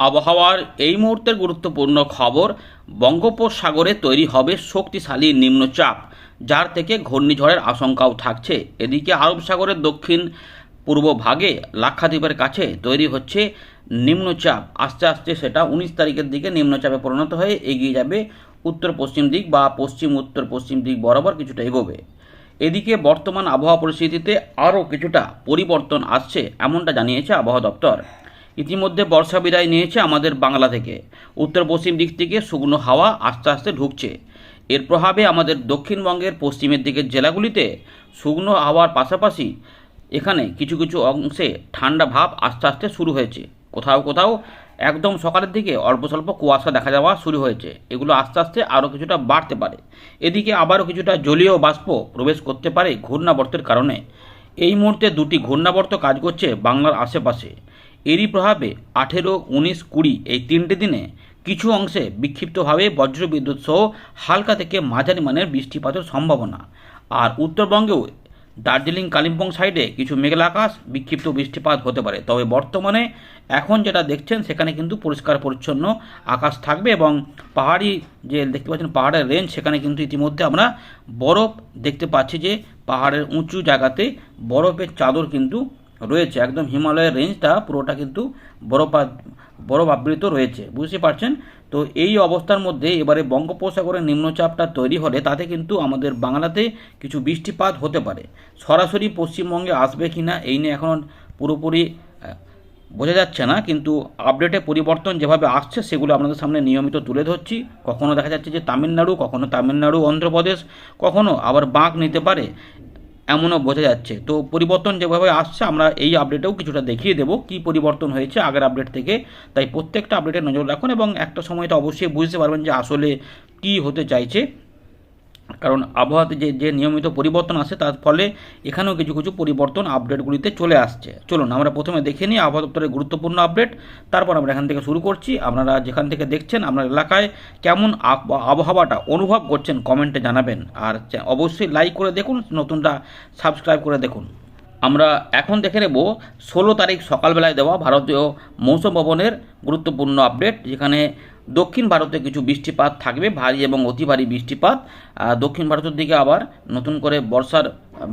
আবহাওয়ার এই মুহূর্তের গুরুত্বপূর্ণ খবর, বঙ্গোপসাগরে তৈরি হবে শক্তিশালী নিম্নচাপ, যার থেকে ঘূর্ণিঝড়ের আশঙ্কাও থাকছে। এদিকে আরব সাগরের দক্ষিণ পূর্ব ভাগে লাক্ষাদ্বীপের কাছে তৈরি হচ্ছে নিম্নচাপ। আস্তে আস্তে সেটা উনিশ তারিখের দিকে নিম্নচাপে পরিণত হয়ে এগিয়ে যাবে। উত্তর পশ্চিম দিক বা পশ্চিম উত্তর পশ্চিম দিক বরাবর কিছুটা এগোবে। এদিকে বর্তমান আবহাওয়া পরিস্থিতিতে আরও কিছুটা পরিবর্তন আসছে, এমনটা জানিয়েছে আবহাওয়া দপ্তর। ইতিমধ্যে বর্ষা বিদায় নিয়েছে আমাদের বাংলা থেকে। উত্তর পশ্চিম দিক থেকে শুকনো হাওয়া আস্তে আস্তে ঢুকছে। এর প্রভাবে আমাদের দক্ষিণবঙ্গের পশ্চিমের দিকের জেলাগুলিতে শুকনো হাওয়ার পাশাপাশি এখানে কিছু কিছু অংশে ঠান্ডা ভাব আস্তে আস্তে শুরু হয়েছে। কোথাও কোথাও একদম সকালের দিকে অল্প স্বল্প কুয়াশা দেখা যাওয়া শুরু হয়েছে। এগুলো আস্তে আস্তে আরও কিছুটা বাড়তে পারে। এদিকে আবারও কিছুটা জলীয় বাষ্প প্রবেশ করতে পারে ঘূর্ণাবর্তের কারণে। এই মুহূর্তে দুটি ঘূর্ণাবর্ত কাজ করছে বাংলার আশেপাশে। এরই প্রভাবে আঠেরো, উনিশ, কুড়ি এই তিনটি দিনে কিছু অংশে বিক্ষিপ্তভাবে বজ্রবিদ্যুৎ সহ হালকা থেকে মাঝারি মানের বৃষ্টিপাতের সম্ভাবনা। আর উত্তরবঙ্গেও দার্জিলিং, কালিম্পং সাইডে কিছু মেঘলা আকাশ, বিক্ষিপ্ত বৃষ্টিপাত হতে পারে। তবে বর্তমানে এখন যেটা দেখছেন, সেখানে কিন্তু পরিষ্কার পরিচ্ছন্ন আকাশ থাকবে এবং পাহাড়ি যে দেখতে পাচ্ছেন, পাহাড়ের রেঞ্জ, সেখানে কিন্তু ইতিমধ্যে আমরা বরফ দেখতে পাচ্ছি যে পাহাড়ের উঁচু জায়গাতে বরফের চাদর কিন্তু রয়েছে। একদম হিমালয়ের রেঞ্জটা পুরোটা কিন্তু বরফ বরফ আবৃত রয়েছে। বুঝতে পারছেন? তো এই অবস্থার মধ্যে এবারে বঙ্গোপসাগরের নিম্নচাপটা তৈরি হলে তাতে কিন্তু আমাদের বাংলাতে কিছু বৃষ্টিপাত হতে পারে। সরাসরি পশ্চিমবঙ্গে আসবে কি না এই নিয়ে এখন পুরোপুরি বোঝা যাচ্ছে না। কিন্তু আপডেটে পরিবর্তন যেভাবে আসছে সেগুলো আপনাদের সামনে নিয়মিত তুলে ধরছি। কখনো দেখা যাচ্ছে যে তামিলনাড়ু, কখনো তামিলনাড়ু, অন্ধ্রপ্রদেশ কখনও আবার বাঁক নিতে পারে। এমনও বোঝা যাচ্ছে। তো পরিবর্তন যেভাবে আসছে, আমরা এই আপডেটেও কিছুটা দেখিয়ে দেবো কি পরিবর্তন হয়েছে আগের আপডেট থেকে। তাই প্রত্যেকটা আপডেটে নজর রাখুন এবং একটা সময় তো অবশ্যই বুঝতে পারবেন যে আসলে কি হতে চাইছে। কারণ আবহাওয়াতে যে যে নিয়মিত পরিবর্তন আসে তার ফলে এখানেও কিছু কিছু পরিবর্তন আপডেটগুলিতে চলে আসছে। চলুন, আমরা প্রথমে দেখে নিই আবহাওয়া দপ্তরের গুরুত্বপূর্ণ আপডেট তারপর আমরা এখান থেকে শুরু করছি। আপনারা যেখান থেকে দেখছেন আপনার এলাকায় কেমন আবহাওয়াটা অনুভব করছেন কমেন্টে জানাবেন। আর অবশ্যই লাইক করে দেখুন নতুনটা সাবস্ক্রাইব করে দেখুন। আমরা এখন দেখে নেব ষোলো তারিখ সকালবেলায় দেওয়া ভারতীয় মৌসুম ভবনের গুরুত্বপূর্ণ আপডেট যেখানে দক্ষিণ ভারতে কিছু বৃষ্টিপাত থাকবে, ভারী এবং অতি ভারী বৃষ্টিপাত। দক্ষিণ ভারতের দিকে আবার নতুন করে বর্ষার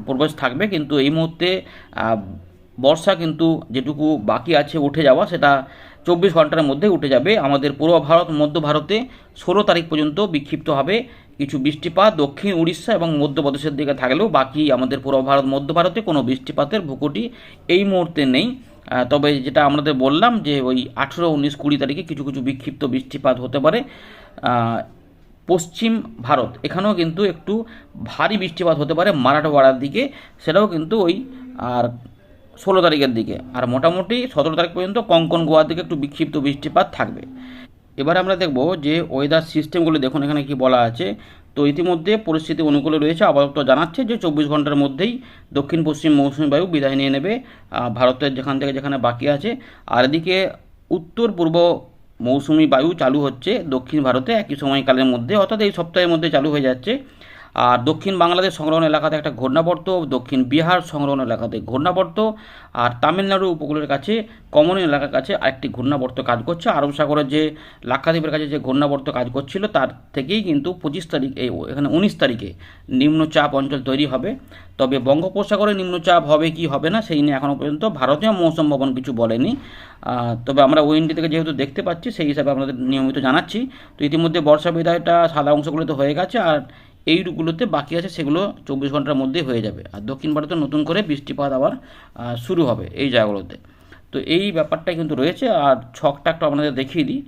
প্রবেশ থাকবে, কিন্তু এই মুহূর্তে বর্ষা কিন্তু যেটুকু বাকি আছে উঠে যাওয়া, সেটা চব্বিশ ঘণ্টার মধ্যে উঠে যাবে। আমাদের পূর্ব ভারত, মধ্য ভারতে ষোলো তারিখ পর্যন্ত বিক্ষিপ্ত হবে কিছু বৃষ্টিপাত। দক্ষিণ উড়িষ্যা এবং মধ্যপ্রদেশের দিকে থাকলেও বাকি আমাদের পূর্ব ভারত, মধ্য ভারতে কোনো বৃষ্টিপাতের ভূকুটি এই মুহূর্তে নেই। তবে যেটা আমাদের বললাম যে ওই আঠেরো উনিশ কুড়ি তারিখে কিছু কিছু বিক্ষিপ্ত বৃষ্টিপাত হতে পারে পশ্চিম ভারত। এখানেও কিন্তু একটু ভারী বৃষ্টিপাত হতে পারে মারাঠওয়াড়ার দিকে, সেটাও কিন্তু ওই, আর ষোলো তারিখের দিকে। আর মোটামুটি সতেরো তারিখ পর্যন্ত কঙ্কন গোয়ার দিকে একটু বিক্ষিপ্ত বৃষ্টিপাত থাকবে। এবার আমরা দেখব যে ওয়েদার সিস্টেমগুলো দেখুন এখানে কি বলা আছে। তো ইতিমধ্যে পরিস্থিতি অনুকূলে রয়েছে। আপাতত জানাচ্ছে যে চব্বিশ ঘণ্টার মধ্যেই দক্ষিণ পশ্চিম মৌসুমী বায়ু বিদায় নিয়ে নেবে ভারতের যেখান থেকে যেখানে বাকি আছে। আর এদিকে উত্তর পূর্ব মৌসুমী বায়ু চালু হচ্ছে দক্ষিণ ভারতে। একই সময়কালের মধ্যে, অর্থাৎ এই সপ্তাহের মধ্যে চালু হয়ে যাচ্ছে। আর দক্ষিণ বাংলাদেশ সংলগ্ন এলাকাতে একটা ঘূর্ণাবর্ত, দক্ষিণ বিহার সংলগ্ন এলাকাতে ঘূর্ণাবর্ত, আর তামিলনাড়ু উপকূলের কাছে, কমন এলাকার কাছে আরেকটি ঘূর্ণাবর্ত কাজ করছে। আরব সাগরের যে লাক্ষাদ্বীপের কাছে যে ঘূর্ণাবর্ত কাজ করছিল, তার থেকেই কিন্তু পঁচিশ তারিখ, এই এখানে উনিশ তারিখে নিম্নচাপ অঞ্চল তৈরি হবে। তবে বঙ্গোপসাগরে নিম্নচাপ হবে কি হবে না, সেই নিয়ে এখনও পর্যন্ত ভারতীয় মৌসুম ভবন কিছু বলেনি। তবে আমরা ওয়েন্ডি থেকে যেহেতু দেখতে পাচ্ছি, সেই হিসাবে আপনাদের নিয়মিত জানাচ্ছি। তো ইতিমধ্যে বর্ষা বিদায়টা সাদা অংশগুলোতে হয়ে গেছে, আর এইগুলোতে বাকি আছে, সেগুলো চব্বিশ ঘণ্টার মধ্যেই হয়ে যাবে। আর দক্ষিণ ভারতে নতুন করে বৃষ্টিপাত আবার শুরু হবে এই জায়গাগুলোতে। তো এই ব্যাপারটাই কিন্তু রয়েছে, আর ছকটা একটু আপনাদের দেখিয়ে দিই।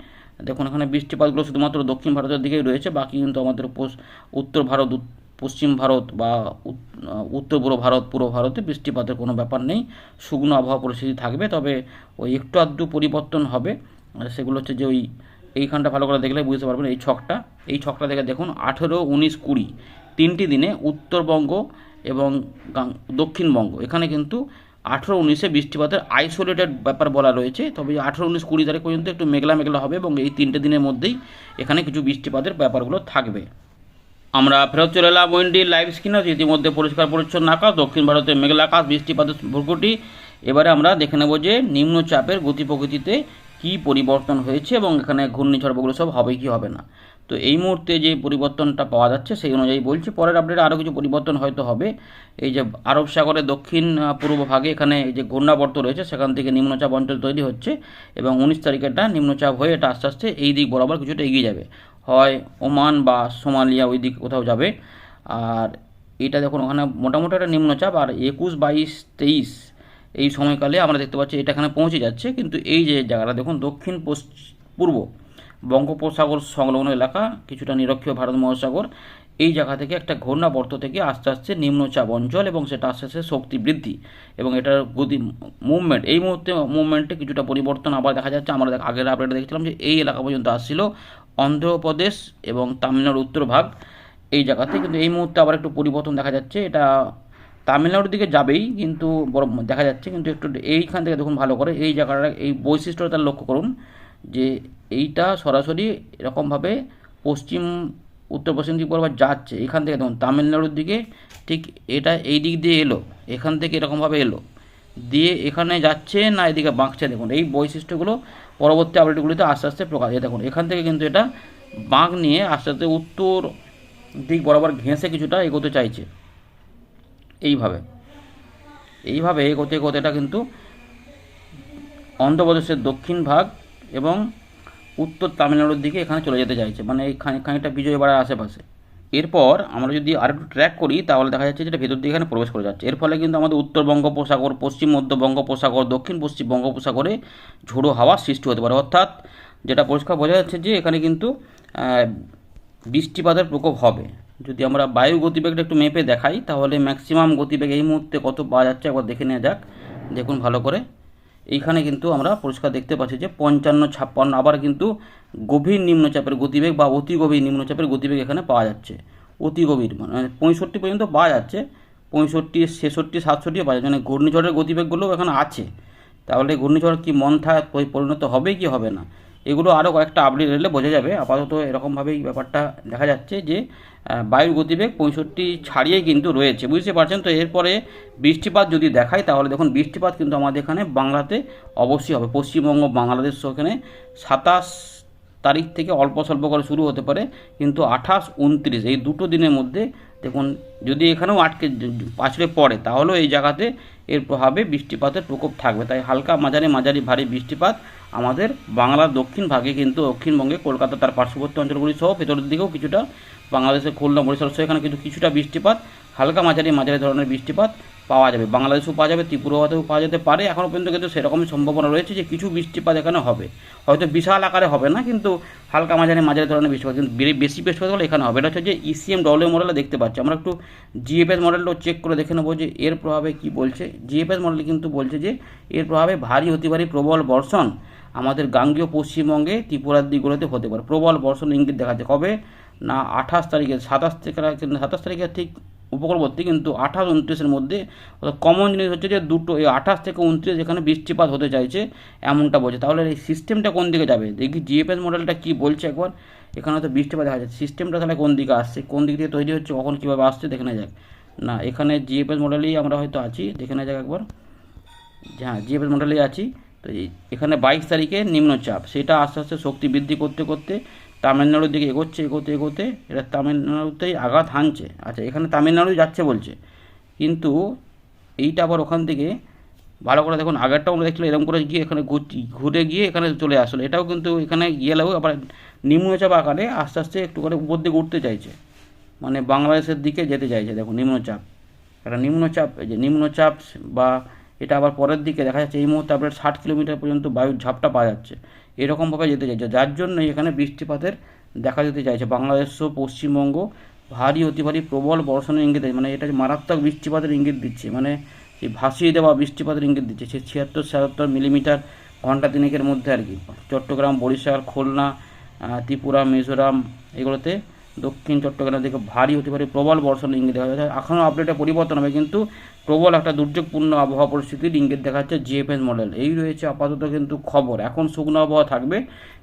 দেখুন, এখানে বৃষ্টিপাতগুলো শুধুমাত্র দক্ষিণ ভারতের দিকেই রয়েছে, বাকি কিন্তু আমাদের উত্তর ভারত পশ্চিম ভারত বা উত্তর পূর্ব ভারত, পূর্ব ভারতে বৃষ্টিপাতের কোনো ব্যাপার নেই। শুকনো আবহাওয়া পরিস্থিতি থাকবে, তবে ওই একটু আধটু পরিবর্তন হবে। সেগুলো হচ্ছে যে ওই এইখানটা ভালো করে দেখলে বুঝতে পারবেন এই ছকটা। এই ছকটা দেখে দেখুন, আঠেরো, উনিশ, কুড়ি। তিনটি দিনে উত্তরবঙ্গ এবং দক্ষিণবঙ্গ। এখানে কিন্তু আঠেরো, উনিশে বৃষ্টিপাতের আইসোলেটেড ব্যাপার বলা রয়েছে। তবে আঠেরো, উনিশ, কুড়ি তারিখ পর্যন্ত একটু মেঘলা মেঘলা হবে এবং এই তিনটে দিনের মধ্যেই এখানে কিছু বৃষ্টিপাতের ব্যাপারগুলো থাকবে। আমরা ফেরত চলে এলাম ওয়েন্ডি লাইভ স্ক্রিনে ইতিমধ্যে পরিষ্কার, পরিচ্ছন্ন আকাশ। দক্ষিণ ভারতে মেঘলা আকাশ, বৃষ্টিপাতের ভূকুটি। এবারে আমরা দেখে নেব যে নিম্নচাপের গতি প্রকৃতিতে কি পরিবর্তন হয়েছে এবং এখানে ঘূর্ণিঝড় বগুলো সব হবে কি হবে না? তো এই মুহূর্তে যে পরিবর্তনটা পাওয়া যাচ্ছে সেই অনুযায়ী বলছি, পরের আপডেটে আরও কিছু পরিবর্তন হয়তো হবে। এই যে আরব সাগরের দক্ষিণ পূর্ব ভাগে এখানে যে ঘূর্ণাবর্ত রয়েছে, সেখান থেকে নিম্নচাপ অঞ্চল তৈরি হচ্ছে এবং উনিশ তারিখেটা নিম্নচাপ হয়ে এটা আস্তে আস্তে এই দিক বরাবর কিছুটা এগিয়ে যাবে। হয় ওমান বা সোমালিয়া ওই দিক কোথাও যাবে। আর এটা দেখুন, ওখানে মোটামুটি একটা নিম্নচাপ। আর একুশ, বাইশ, তেইশ এই সময়কালে আমরা দেখতে পাচ্ছি এটা এখানে পৌঁছে যাচ্ছে, কিন্তু এই যে জায়গাটা দেখুন, দক্ষিণ পূর্ব বঙ্গোপসাগর সংলগ্ন এলাকা, কিছুটা নিরক্ষীয় ভারত মহাসাগর, এই জায়গা থেকে একটা ঘূর্ণাবর্ত থেকে আস্তে আস্তে নিম্নচাপ অঞ্চল এবং সেটা আস্তে আস্তে শক্তি বৃদ্ধি এবং এটার গতি মুভমেন্ট এই মুহূর্তে মুভমেন্টে কিছুটা পরিবর্তন আবার দেখা যাচ্ছে। আমরা আগের আপডেটে দেখছিলাম যে এই এলাকা পর্যন্ত আসছিল অন্ধ্রপ্রদেশ এবং তামিলনাড়ুর উত্তর ভাগ এই জায়গাতে, কিন্তু এই মুহূর্তে আবার একটু পরিবর্তন দেখা যাচ্ছে। এটা তামিলনাড়ুর দিকে যাবেই, কিন্তু বড় দেখা যাচ্ছে, কিন্তু একটু এইখান থেকে দেখুন ভালো করে, এই জায়গাটা, এই বৈশিষ্ট্যটা লক্ষ্য করুন, যে এইটা সরাসরি এরকমভাবে পশ্চিম উত্তর পশ্চিম দিক বরাবর যাচ্ছে, এখান থেকে দেখুন, তামিলনাড়ুর দিকে ঠিক এটা এই দিক দিয়ে এলো, এখান থেকে এরকমভাবে এলো, দিয়ে এখানে যাচ্ছে না এদিকে বাঁকছে, দেখুন, এই বৈশিষ্ট্যগুলো পরবর্তী আপডেটগুলিতে আস্তে আস্তে প্রকাশ দেখুন, এখান থেকে কিন্তু এটা বাঁক নিয়ে আস্তে আস্তে উত্তর দিক বরাবর ঘেঁষে কিছুটা এগোতে চাইছে। এইভাবে। এইভাবে এগোতে এগোতে এটা কিন্তু অন্ধ্রপ্রদেশের দক্ষিণ ভাগ এবং উত্তর তামিলনাড়ুর দিকে এখানে চলে যেতে চাইছে। মানে এই খানি, খানিকটা বিজয়বাড়ার আশেপাশে। এরপর আমরা যদি আরেকটু ট্র্যাক করি, তাহলে দেখা যাচ্ছে যেটা ভেতর দিকে এখানে প্রবেশ করে যাচ্ছে। এর ফলে কিন্তু আমাদের উত্তর বঙ্গোপসাগর, পশ্চিম মধ্য বঙ্গোপসাগর, দক্ষিণ পশ্চিম বঙ্গোপসাগরে ঝোড়ো হাওয়া সৃষ্টি হতে পারে। অর্থাৎ যেটা পরিষ্কার বোঝা যাচ্ছে যে এখানে কিন্তু বৃষ্টিপাতের প্রকোপ হবে। যদি আমরা বায়ু গতিবেগটা একটু মেপে দেখাই, তাহলে ম্যাক্সিমাম গতিবেগ এই মুহূর্তে কত পাওয়া যাচ্ছে একবার দেখে নেওয়া যাক। দেখুন ভালো করে। এইখানে কিন্তু আমরা পরিষ্কার দেখতে পাচ্ছি যে পঞ্চান্ন, ছাপ্পান্ন, আবার কিন্তু গভীর নিম্নচাপের গতিবেগ বা অতি গভীর নিম্নচাপের গতিবেগ এখানে পাওয়া যাচ্ছে। অতি গভীর মানে পঁয়ষট্টি পর্যন্ত পাওয়া যাচ্ছে। পঁয়ষট্টি, ছেষট্টি, সাতষট্টি পাওয়া যাচ্ছে। মানে ঘূর্ণিঝড়ের গতিবেগগুলোও এখানে আছে। তাহলে ঘূর্ণিঝড় কি মন্থা পরিণত হবে কি হবে না? এগুলো আরও কয়েকটা আপডেট এলে বোঝা যাবে। আপাতত এরকমভাবেই ব্যাপারটা দেখা যাচ্ছে যে বায়ুর গতিবেগ পঁয়ষট্টি ছাড়িয়েই কিন্তু রয়েছে। বুঝতে পারছেন তো? এরপরে বৃষ্টিপাত যদি দেখাই, তাহলে দেখুন বৃষ্টিপাত কিন্তু আমাদের এখানে বাংলাতে অবশ্যই হবে। পশ্চিমবঙ্গ, বাংলাদেশ ওখানে সাতাশ তারিখ থেকে অল্প স্বল্প করে শুরু হতে পারে, কিন্তু আঠাশ, উনত্রিশ এই দুটো দিনের মধ্যে দেখুন, যদি এখানেও আটকে পাঁচড়ে পড়ে, তাহলেও এই জায়গাতে এর প্রভাবে বৃষ্টিপাতের প্রকোপ থাকবে। তাই হালকা মাঝারি মাঝারি ভারী বৃষ্টিপাত আমাদের বাংলার দক্ষিণ ভাগে কিন্তু দক্ষিণবঙ্গে, কলকাতা, তার পার্শ্ববর্তী অঞ্চলগুলি সহ ভেতরের দিকেও কিছুটা, বাংলাদেশের খুলনা, বরিশাল সহ এখানে কিন্তু কিছুটা বৃষ্টিপাত হালকা মাঝারি মাঝারি ধরনের বৃষ্টিপাত পাওয়া যাবে। বাংলাদেশেও পাওয়া যাবে, ত্রিপুরাতেও পাওয়া যেতে পারে। এখনও পর্যন্ত কিন্তু সেরকমই সম্ভাবনা রয়েছে যে কিছু বৃষ্টিপাত এখানে হবে। হয়তো বিশাল আকারে হবে না, কিন্তু হালকা মাঝারি মাঝারি ধরনের বৃষ্টিপাত, কিন্তু বেশি বৃষ্টিপাত হলে এখানে হবে। এটা হচ্ছে যে ইসিএম ডব্লিউ মডেলে দেখতে পাচ্ছি। আমরা একটু জিএফএস মডেলটাও চেক করে দেখে নেব যে এর প্রভাবে কি বলছে। জিএফএস মডেল কিন্তু বলছে যে এর প্রভাবে ভারী হতে পারে প্রবল বর্ষণ আমাদের গাঙ্গীয় পশ্চিমবঙ্গে ত্রিপুরার দিকগুলোতে হতে পারে। প্রবল বর্ষণ ইঙ্গিত দেখাচ্ছে। কবে? না, আঠাশ তারিখে, সাতাশ থেকে সাতাশ তারিখে ঠিক উপকূলবর্তী, কিন্তু আঠাশ উনত্রিশের মধ্যে। কমন জিনিস হচ্ছে যে দুটো, এই আঠাশ থেকে উনত্রিশ এখানে বৃষ্টিপাত হতে চাইছে, এমনটা বলছে। তাহলে এই সিস্টেমটা কোন দিকে যাবে? দেখি জিএফএস মডেলটা কী বলছে একবার। এখানে তো বৃষ্টিপাত দেখা যাচ্ছে। সিস্টেমটা তাহলে কোন দিকে আসছে? কোন দিক দিয়ে তৈরি হচ্ছে? কখন কীভাবে আসছে? দেখে নেওয়া যাক। না, এখানে জিএফএস মডেলেই আমরা হয়তো আছি। দেখে নেওয়া যাক একবার। হ্যাঁ জিএফএস মডেলেই আছি। তো এখানে বাইশ তারিখে নিম্নচাপ। সেটা আস্তে আস্তে শক্তি বৃদ্ধি করতে করতে তামিলনাড়ুর দিকে এগোচ্ছে, এগোতে এগোতে এটা তামিলনাড়ুতেই আঘাত হানছে। আচ্ছা এখানে তামিলনাড়ু যাচ্ছে বলছে। কিন্তু এইটা আবার ওখান থেকে ভালো করে দেখুন, আগেরটাও আমরা দেখছিলাম এরকম করে গিয়ে এখানে ঘুর- গিয়ে এখানে চলে আসলো। এটাও কিন্তু এখানে গেলেও আবার নিম্নচাপ আকারে আস্তে আস্তে একটু করে উপর দিকে উঠতে চাইছে। মানে বাংলাদেশের দিকে যেতে চাইছে, দেখুন, নিম্নচাপ। একটা নিম্নচাপ যে নিম্নচাপ বা এটা আবার পরের দিকে দেখা যাচ্ছে এই মুহূর্তে আপনার ষাট কিলোমিটার পর্যন্ত বায়ুর ঝাপটা পাওয়া যাচ্ছে। এরকমভাবে যেতে চাইছে। যার জন্য এখানে বৃষ্টিপাতের দেখা যেতে চাইছে। বাংলাদেশ পশ্চিমবঙ্গ ভারী, অতি ভারী, প্রবল বর্ষণের ইঙ্গিত। মানে এটা মারাত্মক বৃষ্টিপাতের ইঙ্গিত দিচ্ছে। মানে সেই ভাসিয়ে দেওয়া বৃষ্টিপাতের ইঙ্গিত দিচ্ছে। সে ছিয়াত্তর সাতাত্তর মিলিমিটার ঘণ্টা তিনেকের মধ্যে আর কি। চট্টগ্রাম, বরিশাল, খুলনা ত্রিপুরা, মিজোরাম এগুলোতে দক্ষিণ চট্টগ্রাম থেকে ভারী হতে পারে প্রবল বর্ষণের ইঙ্গিত দেখা যাচ্ছে এখনও আপডেটে পরিবর্তন হবে, কিন্তু প্রবল একটা দুর্যোগপূর্ণ আবহাওয়া পরিস্থিতির ইঙ্গিত দেখাচ্ছে জিএফএস মডেল এই রয়েছে আপাতত কিন্তু খবর। এখন শুকনো আবহাওয়া থাকবে,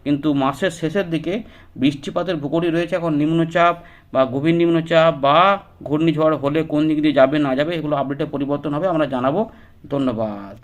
কিন্তু মাসের শেষের দিকে বৃষ্টিপাতের ভূগোলই রয়েছে। এখন নিম্নচাপ বা গভীর নিম্নচাপ বা ঘূর্ণিঝড় হলে কোন দিক দিয়ে যাবে না যাবে, এগুলো আপডেটে পরিবর্তন হবে। আমরা জানাব। ধন্যবাদ।